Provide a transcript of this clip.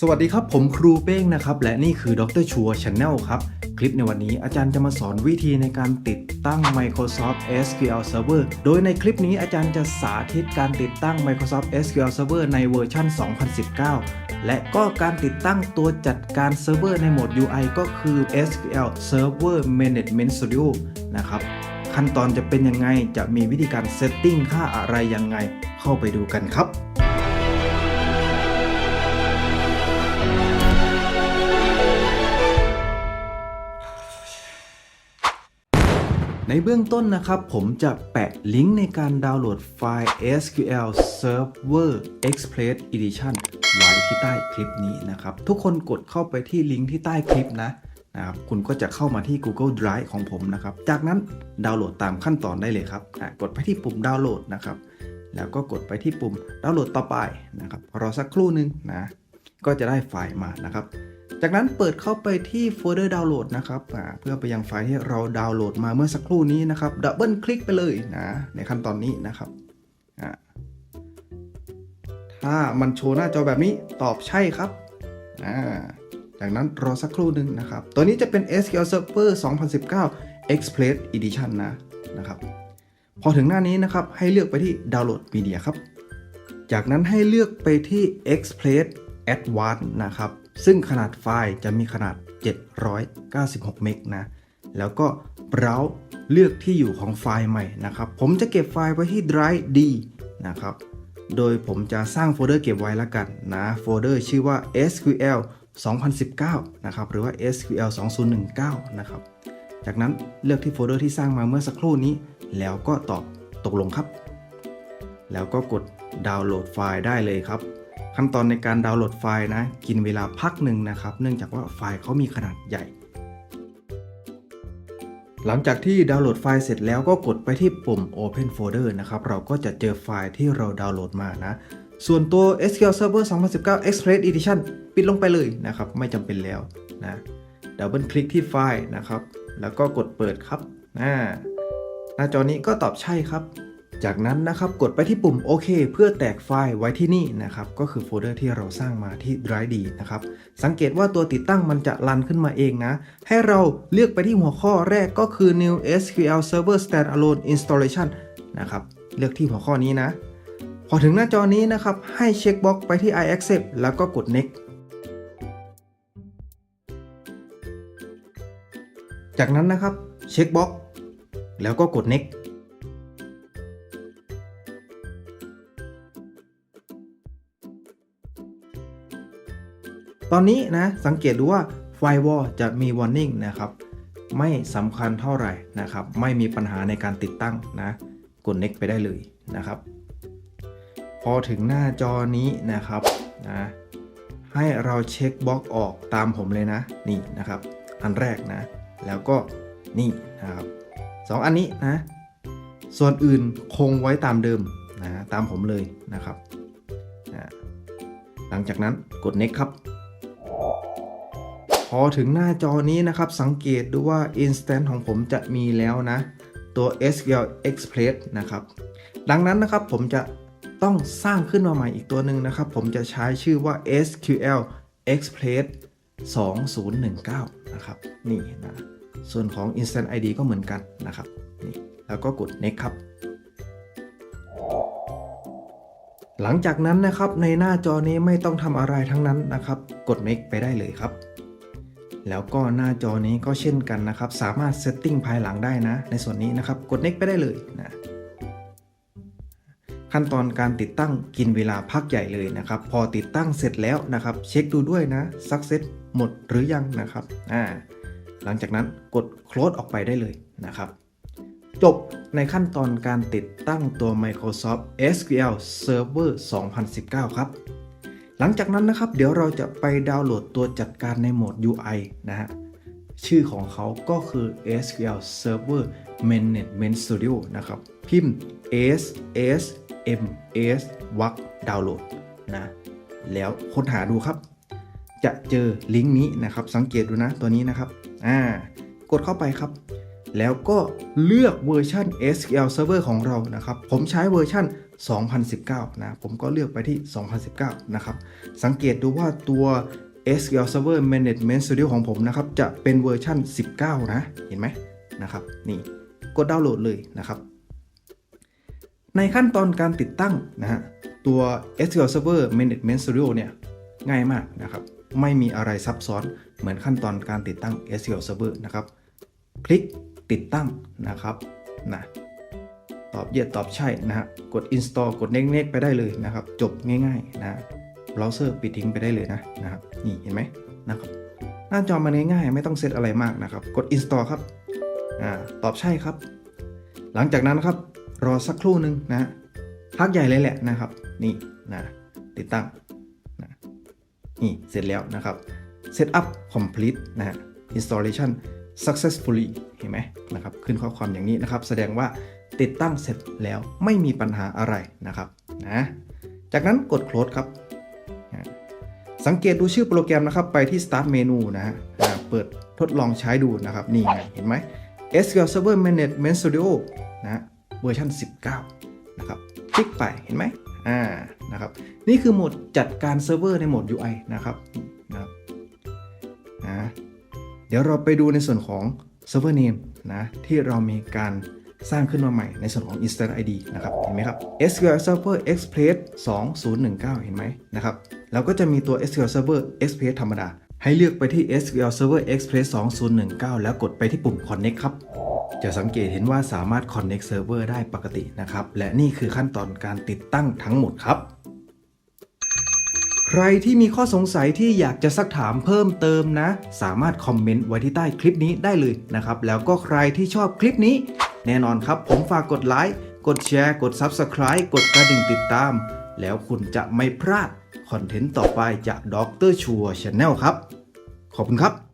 สวัสดีครับ ผมครูเป้งนะครับ และนี่คือดรชัวช n แนลครับ คลิปในวันนี้อาจารย์จะมาสอนวิธีในการติดตั้ง Microsoft SQL Server โดยในคลิปนี้อาจารย์จะสาธิตการติดตั้ง Microsoft SQL Server ในเวอร์ชัน 2019 และก็การติดตั้งตัวจัดการเซิร์ฟเวอร์ในโหมด UI ก็คือ SQL Server Management Studio นะครับ ขั้นตอนจะเป็นยังไงจะมีวิธีการเซตติ้งค่าอะไรยังไง เข้าไปดูกันครับ ในเบื้องต้นนะครับผมจะแปะลิงก์ในการดาวน์โหลดไฟล์ SQL Server Express Edition ไว้ที่ใต้คลิปนี้นะครับ ทุกคนกดเข้าไปที่ลิงก์ที่ใต้คลิปนะนะครับคุณก็จะเข้ามาที่ Google Drive ของผมนะครับ จากนั้นดาวน์โหลดตามขั้นตอนได้เลยครับอะกดไปที่ปุ่มดาวน์โหลดนะครับ แล้วก็กดไปที่ปุ่มดาวน์โหลดต่อไปนะครับรอสักครู่นึงนะก็จะได้ไฟล์มานะครับ จากนั้นเปิดเข้าไปที่โฟลเดอร์ดาวน์โหลดนะครับเพื่อไปยังไฟล์ที่เราดาวน์โหลดมาเมื่อสักครู่นี้นะครับดับเบิลคลิกไปเลยนะในขั้นตอนนี้นะครับถ้ามันโชว์หน้าจอแบบนี้ตอบใช่ครับจากนั้นรอสักครู่หนึ่งนะครับ ตัวนี้จะเป็น SQL Server 2019 Express Edition นะนะครับพอถึงหน้านี้นะครับให้เลือกไปที่ดาวน์โหลดมีเดียครับ จากนั้นให้เลือกไปที่ Express Advanced นะครับ ซึ่งขนาดไฟล์จะมีขนาด 796 เมกนะ แล้วก็ Browse เลือกที่อยู่ของไฟล์ใหม่นะครับ ผมจะเก็บไฟล์ไว้ที่ Drive D นะครับ โดยผมจะสร้างโฟลเดอร์เก็บไว้ล้วกันนะ โฟลเดอร์ชื่อว่า SQL 2019 นะครับ หรือว่า SQL 2019 นะครับ จากนั้นเลือกที่โฟลเดอร์ที่สร้างมาเมื่อสักครู่นี้ แล้วก็ตอบตกลงครับ แล้วก็กดดาวน์โหลดไฟล์ได้เลยครับ ขั้นตอนในการดาวน์โหลดไฟล์นะ กินเวลาพักหนึ่งนะครับ เนื่องจากว่าไฟล์เขามีขนาดใหญ่ หลังจากที่ดาวน์โหลดไฟล์เสร็จแล้วก็กดไปที่ปุ่ม Open Folder นะครับ เราก็จะเจอไฟล์ที่เราดาวน์โหลดมานะ ส่วนตัว SQL Server 2019 Express Edition ปิดลงไปเลยนะครับ ไม่จำเป็นแล้วนะดับเบิลคลิกที่ไฟล์นะครับ แล้วก็กดเปิดครับอ่าหน้าจอนี้ก็ตอบใช่ครับ จากนั้นนะครับกดไปที่ปุ่มโอเคเพื่อแตกไฟล์ไว้ที่นี่นะครับก็คือโฟลเดอร์ที่เราสร้างมาที่ Drive D นะครับสังเกตว่าตัวติดตั้งมันจะรันขึ้นมาเองนะ ให้เราเลือกไปที่หัวข้อแรกก็คือ New SQL Server Standalone Installation นะครับเลือกที่หัวข้อนี้นะ พอถึงหน้าจอนี้นะครับให้เช็คบล็อกไปที่ I accept แล้วก็กด next จากนั้นนะครับเช็คบล็อกแล้วก็กด next ตอนนี้นะสังเกตดูว่า Firewall จะมี warning นะครับไม่สำคัญเท่าไหร่นะครับ ไม่มีปัญหาในการติดตั้งนะกด next ไปได้เลยนะครับ พอถึงหน้าจอนี้นะครับนะให้เราเช็คบล็อกออกตามผมเลยนะนี่นะครับ อันแรกนะ แล้วก็นี่นะครับสองอันนี้นะ ส่วนอื่นคงไว้ตามเดิมนะตามผมเลยนะครับนะหลังจากนั้นกด next ครับ พอถึงหน้าจอนี้นะครับ สังเกตดูว่า Instant ของผมจะมีแล้วนะ ตัว SQL Express นะครับ ดังนั้นนะครับผมจะต้องสร้างขึ้นมาใหม่อีกตัวหนึ่งนะครับ ผมจะใช้ชื่อว่า SQL Express 2019 นะครับ นี่นะส่วนของ Instant ID ก็เหมือนกันนะครับนี่แล้วก็กด next ครับ หลังจากนั้นนะครับในหน้าจอนี้ไม่ต้องทำอะไรทั้งนั้นนะครับ กด next ไปได้เลยครับ แล้วก็หน้าจอนี้ก็เช่นกันนะครับ สามารถเซตติ้งภายหลังได้นะ ในส่วนนี้นะครับ กด next ไปได้เลยนะขั้นตอนการติดตั้งกินเวลาพักใหญ่เลยนะครับ พอติดตั้งเสร็จแล้วนะครับ เช็คดูด้วยนะซักเซตหมดหรือยังนะครับอ่าหลังจากนั้นกด close ออกไปได้เลยนะครับจบในขั้นตอนการติดตั้งตัว Microsoft SQL Server 2019 ครับ หลังจากนั้นนะครับเดี๋ยวเราจะไปดาวน์โหลดตัวจัดการในโหมด UI นะฮะชื่อของเขาก็คือ SQL Server Management Studio นะครับ พิมพ์ S S M S วักดาวน์โหลดนะแล้วค้นหาดูครับ จะเจอลิงก์นี้นะครับ สังเกตดูนะตัวนี้นะครับอ่ากดเข้าไปครับ แล้วก็เลือกเวอร์ชัน SQL Server ของเรานะครับ ผมใช้เวอร์ชัน 2019 นะ ผมก็เลือกไปที่ 2019 นะครับ สังเกตดูว่าตัว SQL Server Management Studio ของผมนะครับ จะเป็นเวอร์ชัน19 นะ เห็นไหมนะครับ นี่กดดาวน์โหลดเลยนะครับ ในขั้นตอนการติดตั้งนะฮะ ตัว SQL Server Management Studio เนี่ยง่ายมากนะครับ ไม่มีอะไรซับซ้อนเหมือนขั้นตอนการติดตั้ง SQL Server นะครับ คลิกติดตั้งนะครับนะ อบ yes ตอบใช่นะฮะกด install กด next next ไปได้เลยนะครับ จบง่ายๆนะเบราว์เซอร์ปิดทิ้งไปได้เลยนะนะครับนี่เห็นไหมนะครับหน้าจอมันง่ายๆ ไม่ต้องเซตอะไรมากนะครับ กด install ครับอ่าตอบใช่ครับ หลังจากนั้นครับรอสักครู่หนึ่งนะพักใหญ่เลยแหละนะครับ นี่นะติดตั้งนะนี่เสร็จแล้วนะครับ Setup complete นะฮะ installation successfully เห็นไหมนะครับ ขึ้นข้อความอย่างนี้นะครับ แสดงว่า ติดตั้งเสร็จแล้วไม่มีปัญหาอะไรนะครับนะจากนั้นกด close ครับ สังเกตดูชื่อโปรแกรมนะครับ ไปที่ start menu นะฮะเปิดทดลองใช้ดูนะครับ นี่ไง เห็นไหม SQL Server Management Studio นะเวอร์ชัน19 นะครับ คลิกไปเห็นไหมอ่านะครับ นี่คือโหมดจัดการเซิร์ฟเวอร์ในโหมด UI นะครับนะครับอ่าเดี๋ยวเราไปดูในส่วนของ Server Name นะที่เรามีการ สร้างขึ้นมาใหม่ในส่วนของ Instance ID นะครับ เห็นไหมครับ SQL Server Express 2019 เห็นไหมนะครับ แล้วก็จะมีตัว SQL Server Express ธรรมดา ให้เลือกไปที่ SQL Server Express 2019 แล้วกดไปที่ปุ่ม Connect ครับ จะสังเกตเห็นว่าสามารถ Connect Server ได้ปกตินะครับ และนี่คือขั้นตอนการติดตั้งทั้งหมดครับใครที่มีข้อสงสัยที่อยากจะซักถามเพิ่มเติมนะ สามารถคอมเมนต์ไว้ที่ใต้คลิปนี้ได้เลยนะครับ แล้วก็ใครที่ชอบคลิปนี้ แน่นอนครับผมฝากกดไลค์ กดแชร์ กด Subscribe กดกระดิ่งติดตาม แล้วคุณจะไม่พลาดคอนเทนต์ต่อไปจากดรชัวร์ชาแนลครับ ขอบคุณครับ